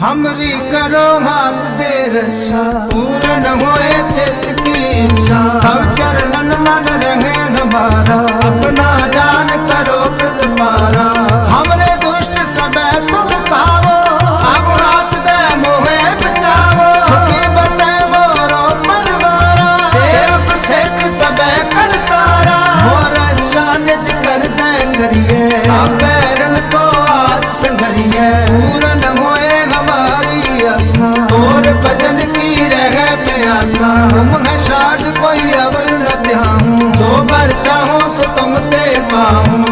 हमरी करो हाथ दे रक्षा पूर्ण होए चित की इच्छा हम चरणन मन रहे हमारा अपना जान करो प्रतिपारा हमरे दुष्ट सब तुम पावो अब हाथ दे मोहे बचावो सुखी बसे मोरो मनवारा सेवक सेख सब करतारा मोर रक्षा निज कर दे करिए सब को आज संघरिए पूर्ण होए भजन की रह प्यासा हम हसाड कोई अवर न ध्याऊ जो भर चाहो सो तुम ते पाऊं